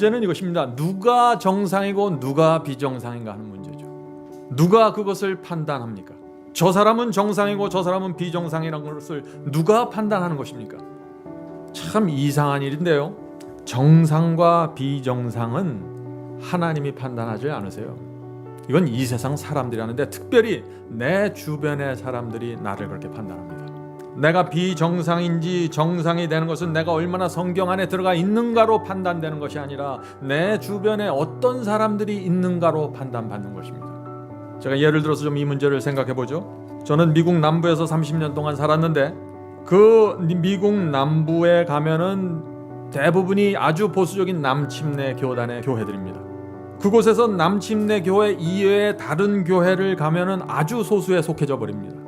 문제는 이것입니다. 누가 정상이고 누가 비정상인가 하는 문제죠. 누가 그것을 판단합니까? 저 사람은 정상이고 저 사람은 비정상이라는 것을 누가 판단하는 것입니까? 참 이상한 일인데요. 정상과 비정상은 하나님이 판단하지 않으세요. 이건 이 세상 사람들이 하는데 특별히 내 주변의 사람들이 나를 그렇게 판단합니다. 내가 비정상인지 정상이 되는 것은 내가 얼마나 성경 안에 들어가 있는가로 판단되는 것이 아니라 내 주변에 어떤 사람들이 있는가로 판단받는 것입니다. 제가 예를 들어서 좀 이 문제를 생각해 보죠. 저는 미국 남부에서 30년 동안 살았는데 그 미국 남부에 가면은 대부분이 아주 보수적인 남침내 교단의 교회들입니다. 그곳에서 남침내 교회 이외의 다른 교회를 가면은 아주 소수에 속해져 버립니다.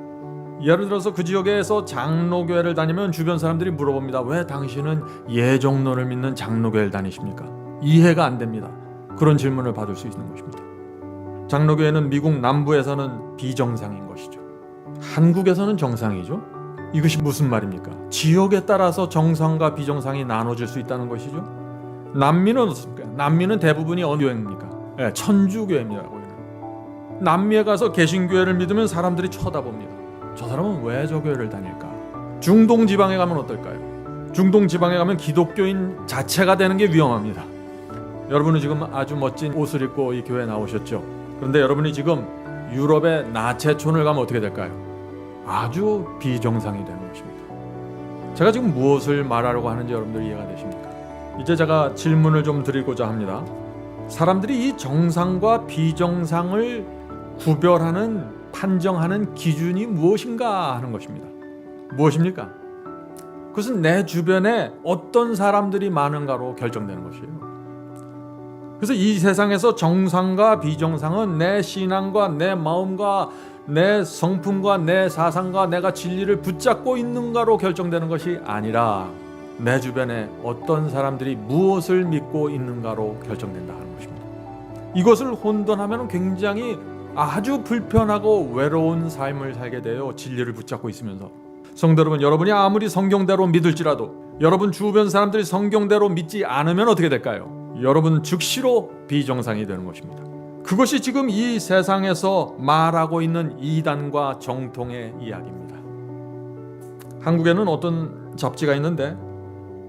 예를 들어서 그 지역에서 장로교회를 다니면 주변 사람들이 물어봅니다. 왜 당신은 예정론을 믿는 장로교회를 다니십니까? 이해가 안 됩니다. 그런 질문을 받을 수 있는 것입니다. 장로교회는 미국 남부에서는 비정상인 것이죠. 한국에서는 정상이죠. 이것이 무슨 말입니까? 지역에 따라서 정상과 비정상이 나눠질 수 있다는 것이죠. 남미는 어떻습니까? 남미는 대부분이 어느 교회입니까? 네, 천주교회입니다. 거기는. 남미에 가서 개신교회를 믿으면 사람들이 쳐다봅니다. 저 사람은 왜 저 교회를 다닐까? 중동 지방에 가면 어떨까요? 중동 지방에 가면 기독교인 자체가 되는 게 위험합니다. 여러분은 지금 아주 멋진 옷을 입고 이 교회에 나오셨죠. 그런데 여러분이 지금 유럽의 나체촌을 가면 어떻게 될까요? 아주 비정상이 되는 것입니다. 제가 지금 무엇을 말하려고 하는지 여러분들 이해가 되십니까? 이제 제가 질문을 좀 드리고자 합니다. 사람들이 이 정상과 비정상을 구별하는 판정하는 기준이 무엇인가 하는 것입니다. 무엇입니까? 그것은 내 주변에 어떤 사람들이 많은가로 결정되는 것이에요. 그래서 이 세상에서 정상과 비정상은 내 신앙과 내 마음과 내 성품과 내 사상과 내가 진리를 붙잡고 있는가로 결정되는 것이 아니라 내 주변에 어떤 사람들이 무엇을 믿고 있는가로 결정된다 하는 것입니다. 이것을 혼돈하면 굉장히 아주 불편하고 외로운 삶을 살게 되어 진리를 붙잡고 있으면서 성도 여러분 여러분이 아무리 성경대로 믿을지라도 여러분 주변 사람들이 성경대로 믿지 않으면 어떻게 될까요? 여러분 즉시로 비정상이 되는 것입니다. 그것이 지금 이 세상에서 말하고 있는 이단과 정통의 이야기입니다. 한국에는 어떤 잡지가 있는데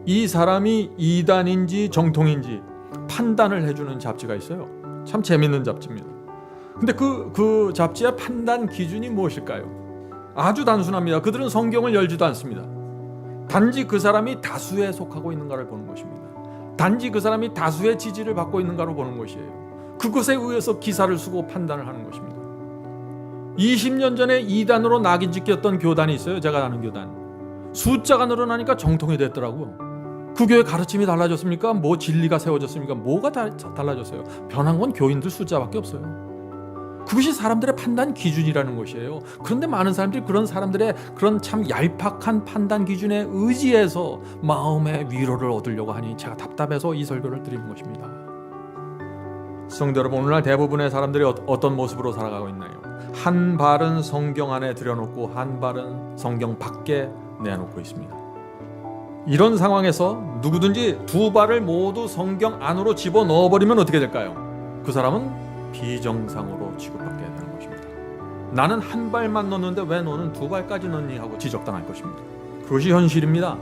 이 사람이 이단인지 정통인지 판단을 해주는 잡지가 있어요. 참 재밌는 잡지입니다. 근데 그, 그 잡지의 판단 기준이 무엇일까요? 아주 단순합니다. 그들은 성경을 열지도 않습니다. 단지 그 사람이 다수에 속하고 있는가를 보는 것입니다. 단지 그 사람이 다수의 지지를 받고 있는가로 보는 것이에요. 그것에 의해서 기사를 쓰고 판단을 하는 것입니다. 20년 전에 이단으로 낙인 찍혔던 교단이 있어요. 제가 아는 교단. 숫자가 늘어나니까 정통이 됐더라고요. 그 교회 가르침이 달라졌습니까? 뭐 진리가 세워졌습니까? 뭐가 다, 달라졌어요? 변한 건 교인들 숫자밖에 없어요. 그것이 사람들의 판단 기준이라는 것이에요. 그런데 많은 사람들이 그런 사람들의 그런 참 얄팍한 판단 기준에 의지해서 마음의 위로를 얻으려고 하니 제가 답답해서 이 설교를 드리는 것입니다. 성도 여러분, 오늘날 대부분의 사람들이 어, 어떤 모습으로 살아가고 있나요? 한 발은 성경 안에 들여놓고 한 발은 성경 밖에 내놓고 있습니다. 이런 상황에서 누구든지 두 발을 모두 성경 안으로 집어 넣어버리면 어떻게 될까요? 그 사람은 비정상 취급받게 되는 것입니다. 나는 한 발만 넣는데 왜 너는 두 발까지 넣니 하고 지적당할 것입니다. 그것이 현실입니다.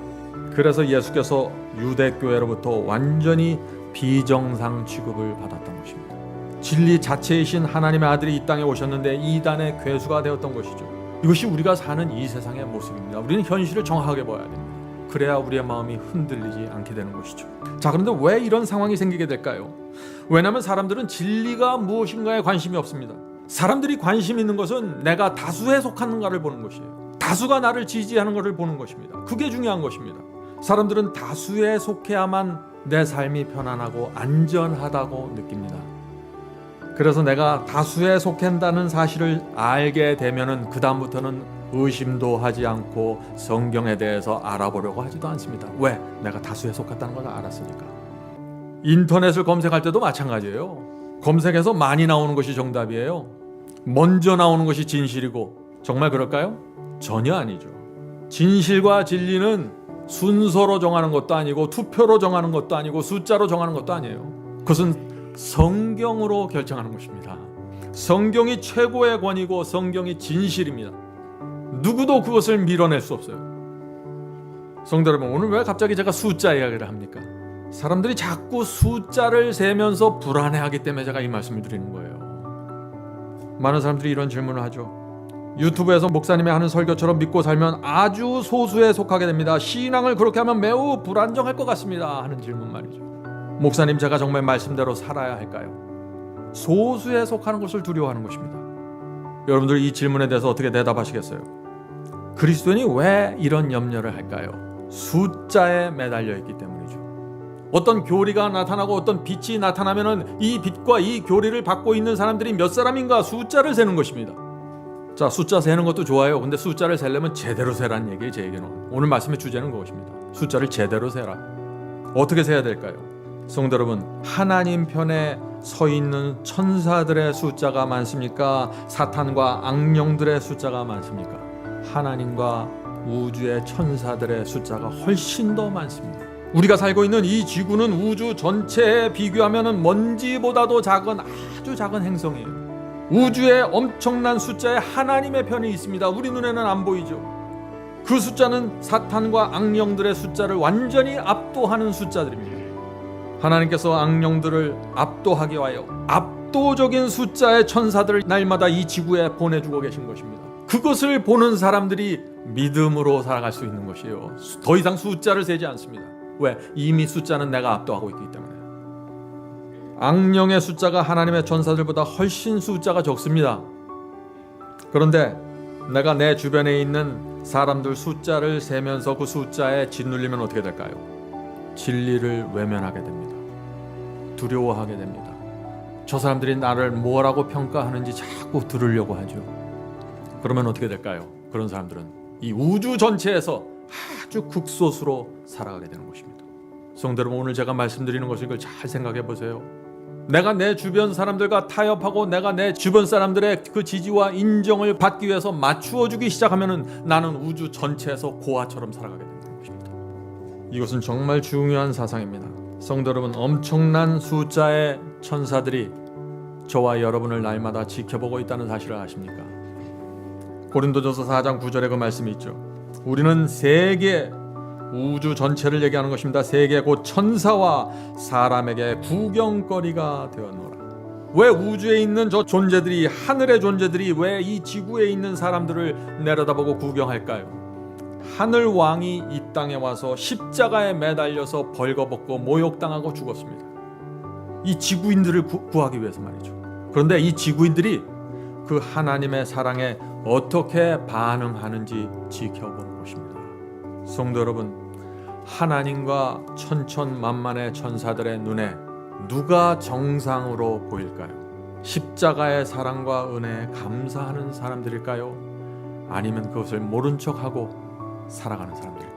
그래서 예수께서 유대교회로부터 완전히 비정상 취급을 받았던 것입니다. 진리 자체이신 하나님의 아들이 이 땅에 오셨는데 이단의 괴수가 되었던 것이죠. 이것이 우리가 사는 이 세상의 모습입니다. 우리는 현실을 정확하게 봐야 됩니다. 그래야 우리의 마음이 흔들리지 않게 되는 것이죠. 자, 그런데 왜 이런 상황이 생기게 될까요? 왜냐하면 사람들은 진리가 무엇인가에 관심이 없습니다. 사람들이 관심 있는 것은 내가 다수에 속하는가를 보는 것이에요. 다수가 나를 지지하는 것을 보는 것입니다. 그게 중요한 것입니다. 사람들은 다수에 속해야만 내 삶이 편안하고 안전하다고 느낍니다. 그래서 내가 다수에 속한다는 사실을 알게 되면은 그 다음부터는 의심도 하지 않고 성경에 대해서 알아보려고 하지도 않습니다. 왜? 내가 다수에 속했다는 걸 알았으니까. 인터넷을 검색할 때도 마찬가지예요. 검색해서 많이 나오는 것이 정답이에요. 먼저 나오는 것이 진실이고 정말 그럴까요? 전혀 아니죠. 진실과 진리는 순서로 정하는 것도 아니고 투표로 정하는 것도 아니고 숫자로 정하는 것도 아니에요. 그것은 성경으로 결정하는 것입니다. 성경이 최고의 권위고 성경이 진실입니다. 누구도 그것을 밀어낼 수 없어요. 성도 여러분, 오늘 왜 갑자기 제가 숫자 이야기를 합니까? 사람들이 자꾸 숫자를 세면서 불안해하기 때문에 제가 이 말씀을 드리는 거예요. 많은 사람들이 이런 질문을 하죠. 유튜브에서 목사님이 하는 설교처럼 믿고 살면 아주 소수에 속하게 됩니다. 신앙을 그렇게 하면 매우 불안정할 것 같습니다. 하는 질문 말이죠. 목사님, 제가 정말 말씀대로 살아야 할까요? 소수에 속하는 것을 두려워하는 것입니다. 여러분들 이 질문에 대해서 어떻게 대답하시겠어요? 그리스도인이 왜 이런 염려를 할까요? 숫자에 매달려 있기 때문이죠. 어떤 교리가 나타나고 어떤 빛이 나타나면은 이 빛과 이 교리를 받고 있는 사람들이 몇 사람인가 숫자를 세는 것입니다. 자, 숫자 세는 것도 좋아요. 근데 숫자를 세려면 제대로 세라는 얘기예요, 제 얘기는. 오늘 말씀의 주제는 그것입니다. 숫자를 제대로 세라. 어떻게 세야 될까요? 성도 여러분, 하나님 편에 서 있는 천사들의 숫자가 많습니까? 사탄과 악령들의 숫자가 많습니까? 하나님과 우주의 천사들의 숫자가 훨씬 더 많습니다. 우리가 살고 있는 이 지구는 우주 전체에 비교하면 먼지보다도 작은 아주 작은 행성이에요. 우주의 엄청난 숫자에 하나님의 편이 있습니다. 우리 눈에는 안 보이죠. 그 숫자는 사탄과 악령들의 숫자를 완전히 압도하는 숫자들입니다. 하나님께서 악령들을 압도하게 하여 압도적인 숫자의 천사들을 날마다 이 지구에 보내주고 계신 것입니다. 그것을 보는 사람들이 믿음으로 살아갈 수 있는 것이에요. 더 이상 숫자를 세지 않습니다. 왜? 이미 숫자는 내가 압도하고 있기 때문에. 악령의 숫자가 하나님의 천사들보다 훨씬 숫자가 적습니다. 그런데 내가 내 주변에 있는 사람들 숫자를 세면서 그 숫자에 짓눌리면 어떻게 될까요? 진리를 외면하게 됩니다. 두려워하게 됩니다. 저 사람들이 나를 뭐라고 평가하는지 자꾸 들으려고 하죠. 그러면 어떻게 될까요? 그런 사람들은 이 우주 전체에서 아주 극소수로 살아가게 되는 것입니다. 성도 여러분 오늘 제가 말씀드리는 것을 이걸 잘 생각해 보세요. 내가 내 주변 사람들과 타협하고 내가 내 주변 사람들의 그 지지와 인정을 받기 위해서 맞추어 주기 시작하면은 나는 우주 전체에서 고아처럼 살아가게 되는 것입니다. 이것은 정말 중요한 사상입니다. 성도 여러분 엄청난 숫자의 천사들이 저와 여러분을 날마다 지켜보고 있다는 사실을 아십니까? 고린도전서 4장 9절에 그 말씀이 있죠. 우리는 세계 우주 전체를 얘기하는 것입니다. 세계 곧 천사와 사람에게 구경거리가 되었노라. 왜 우주에 있는 저 존재들이 하늘의 존재들이 왜 이 지구에 있는 사람들을 내려다보고 구경할까요? 하늘 왕이 이 땅에 와서 십자가에 매달려서 벌거벗고 모욕당하고 죽었습니다. 이 지구인들을 구, 구하기 위해서 말이죠. 그런데 이 지구인들이 그 하나님의 사랑에 어떻게 반응하는지 지켜보는 것입니다. 성도 여러분, 하나님과 천천만만의 천사들의 눈에 누가 정상으로 보일까요? 십자가의 사랑과 은혜에 감사하는 사람들일까요? 아니면 그것을 모른 척하고 살아가는 사람들일까요?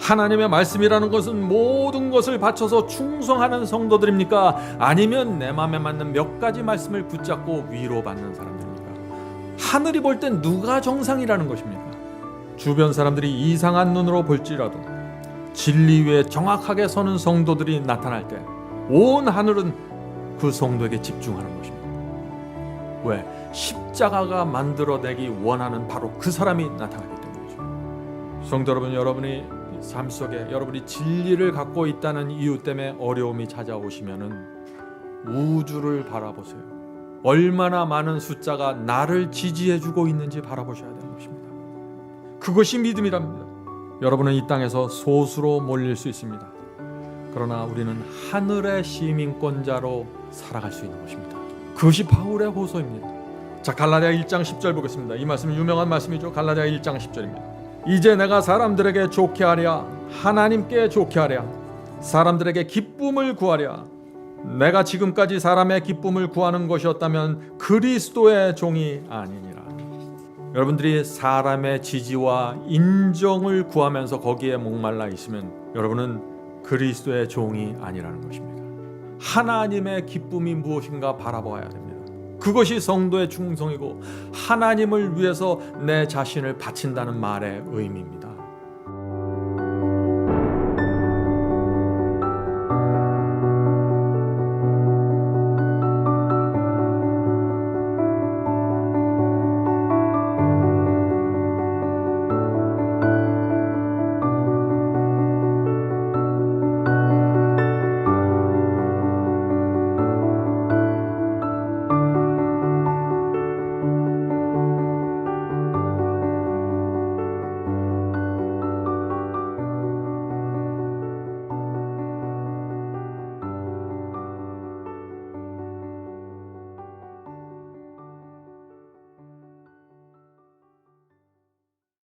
하나님의 말씀이라는 것은 모든 것을 바쳐서 충성하는 성도들입니까? 아니면 내 마음에 맞는 몇 가지 말씀을 붙잡고 위로받는 사람들입니까? 하늘이 볼 땐 누가 정상이라는 것입니까? 주변 사람들이 이상한 눈으로 볼지라도 진리 위에 정확하게 서는 성도들이 나타날 때 온 하늘은 그 성도에게 집중하는 것입니다. 왜? 십자가가 만들어내기 원하는 바로 그 사람이 나타나기 때문이죠. 성도 여러분, 여러분이 삶 속에 여러분이 진리를 갖고 있다는 이유 때문에 어려움이 찾아오시면은 우주를 바라보세요. 얼마나 많은 숫자가 나를 지지해주고 있는지 바라보셔야 되는 것입니다. 그것이 믿음이랍니다. 여러분은 이 땅에서 소수로 몰릴 수 있습니다. 그러나 우리는 하늘의 시민권자로 살아갈 수 있는 것입니다. 그것이 바울의 호소입니다. 자, 갈라디아 1장 10절 보겠습니다. 이 말씀은 유명한 말씀이죠. 갈라디아 1장 10절입니다. 이제 내가 사람들에게 좋게 하랴 하나님께 좋게 하랴 사람들에게 기쁨을 구하랴 내가 지금까지 사람의 기쁨을 구하는 것이었다면 그리스도의 종이 아니니라. 여러분들이 사람의 지지와 인정을 구하면서 거기에 목말라 있으면 여러분은 그리스도의 종이 아니라는 것입니다. 하나님의 기쁨이 무엇인가 바라봐야 됩니다. 그것이 성도의 충성이고 하나님을 위해서 내 자신을 바친다는 말의 의미입니다.